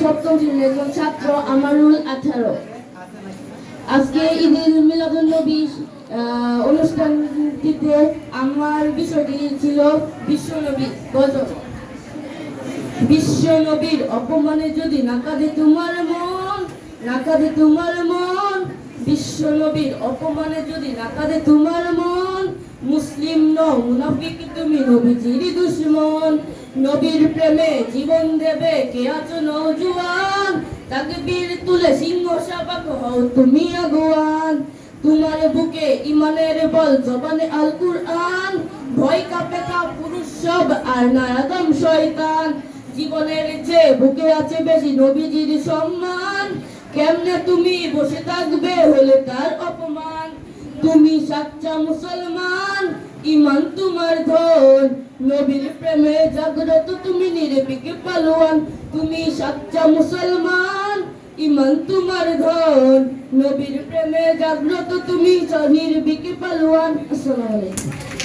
সপ্তম একজন ছাত্র আমারুল আঠারো। আজকে ঈদুল মিলাদুল নবী অনুষ্ঠানটিতে আমার বিষয়টি ছিল বিশ্বনবী গজল বিশ্ব নবীর অপমানে যদি না কাঁদে তোমার মন, না কাঁদে তোমার মন, বিশ্ব নবীর অপমানে যদি না কাঁদে তোমার মন মুসলিম নও, মুনাফিক তুমি নবীজির দুশ্মন। নবীর প্রেমে জীবন দেবে কে আছো নৌজুয়ান তাকে বীর তুলে সিংহ শাবক হও তুমি আগুয়ান। তোমার বুকে ইমানের বল, জবানে আল কুরআন ভয় কাপে কা পুরুষ সব, আর না আদম শয়তান। জীবনের যে বুকে আছে বেশি নবীজির সম্মান। কেমনে তুমি বসে থাকবে হলে তার অপমান? সাচ্চা মুসলমান, ইমান তোমার ধন। নবীর প্রেমে জাগ্রত তুমি নির্বিক পালোয়ান। তুমি সাচ্চা মুসলমান, ইমান তোমার ধন। নবীর প্রেমে জাগ্রত তুমি নির্বিক পালোয়ান। আসসালামু আলাইকুম।